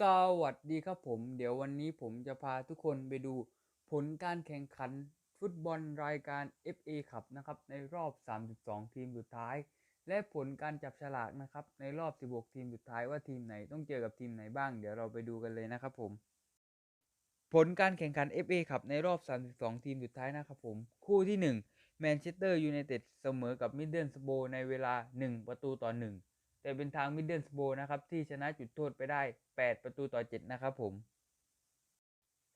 สวัสดีครับผม เดี๋ยววันนี้ผมจะพาทุกคนไปดูผลการแข่งขันฟุตบอลรายการ FA ครับนะครับในรอบ 32 ทีมสุดท้าย และผลการจับฉลากนะครับในรอบ 16 ทีมสุดท้ายว่าทีมไหนต้องเจอกับทีมไหนบ้าง เดี๋ยวเราไปดูกันเลยนะครับผม ผลการแข่งขัน FA ครับในรอบ 32 ทีมสุดท้ายนะครับผม คู่ที่1แมนเชสเตอร์ยูไนเต็ดเสมอกับมิดเดิลสโบในเวลา 1 ประตูต่อ 1 แต่เป็นทางมิดเดิลสโบนะครับที่ชนะจุดโทษไปได้ 8 ประตูต่อ 7 นะครับผม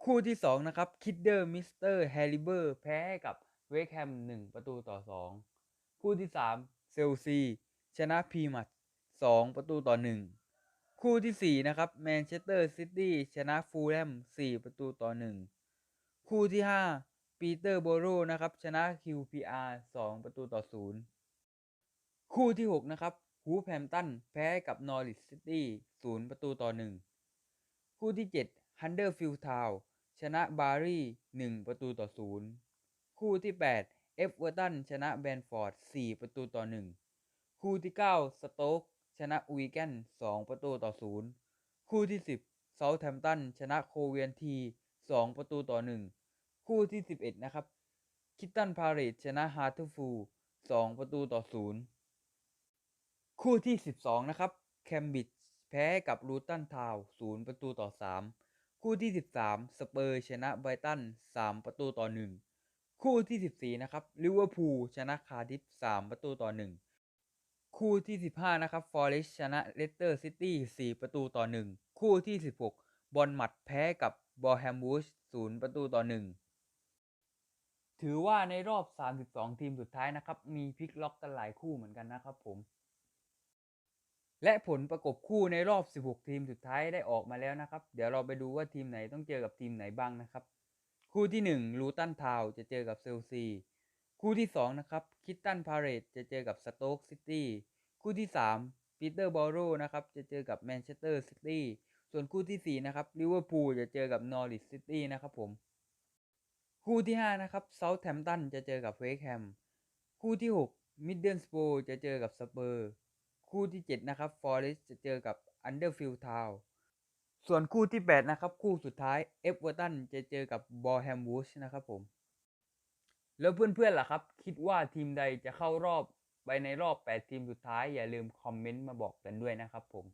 คู่ที่ 2 นะครับคิดเดอร์มิสเตอร์แฮริเบอร์แพ้กับเวคแฮม 1 ประตูต่อ 2 คู่ที่ 3 เซลซีชนะพีมัด2ประตูต่อ 1 คู่ที่ 4 นะครับแมนเชสเตอร์ซิตี้ชนะฟูลแลม 4 ประตูต่อ 1 คู่ที่ 5 ปีเตอร์โบโรนะครับชนะ QPR 2 ประตูต่อ 0 คู่ที่ 6 นะครับฮูแพมตันแพ้กับนอริ c ซิตี้0ประตูต่อ 1 คู่ที่ 7 ฮันเดอร์ฟิลทาวชนะบารี1ประตูต่อ 0 คู่ที่ 8 เอฟเวอร์ตันชนะแบนฟอร์ด 4 ประตูต่อ 1 คู่ที่ 9 สโต๊กชนะวีแกน2ประตูต่อ 0 คู่ที่ 10เซาท์แฮมตันชนะโคเวียนที 2 ประตูต่อ 1 คู่ที่ 11 นะครับ คิตตันพาริสชนะฮาร์ทฟูล2ประตูต่อ 0 คู่ที่ 12 นะครับ แคมบิดแพ้กับลูตันทาว0ประตูต่อ 3 คู่ที่ 13 สเปอร์ชนะไบรตัน 3 ประตูต่อ 1 คู่ที่ 14 นะครับ ลิเวอร์พูลชนะคาร์ดิฟ 3 ประตูต่อ 1 คู่ที่ 15 นะครับ ฟอเรสชนะเลสเตอร์ซิตี้ 4 ประตูต่อ 1 คู่ที่ 16 บอลมัดแพ้กับบอลแฮมบูช0ประตูต่อ 1 ถือว่าในรอบ 32 ทีมสุดท้ายนะครับ มีพลิกล็อกกันหลายคู่เหมือนกันนะครับผม และผลประกบคู่ในรอบ 16 ทีมสุดท้ายได้ออกมาแล้วนะครับ เดี๋ยวเราไปดูว่าทีมไหนต้องเจอกับทีมไหนบ้างนะครับ คู่ที่ 1 ลูตันทาวจะเจอกับเซลซี คู่ที่ 2 นะครับ คิตตันพาเรตจะเจอกับสโต๊กซิตี้ คู่ที่ 3 ปีเตอร์บอโรนะครับ จะเจอกับแมนเชสเตอร์ซิตี้ ส่วนคู่ที่ 4 นะครับลิเวอร์พูลจะเจอกับนอริ c ซิตี้นะครับผม คู่ที่ 5 นะครับเซาท์แฮมป์ตันจะเจอกับเวคแฮม คู่ที่ 6 มิดเดิลสโบจะเจอกับสเปอร์ คู่ที่ 7 นะครับฟอเรสต์จะเจอกับอันเดอร์ฟิลด์ทาวส่วนคู่ที่ 8 นะครับ คู่สุดท้ายเอฟเวอร์ตันจะเจอกับบอลแฮมวูชนะครับผม แล้วเพื่อนๆล่ะครับ คิดว่าทีมใดจะเข้ารอบไปในรอบ 8 ทีมสุดท้าย อย่าลืมคอมเมนต์มาบอกกันด้วยนะครับผม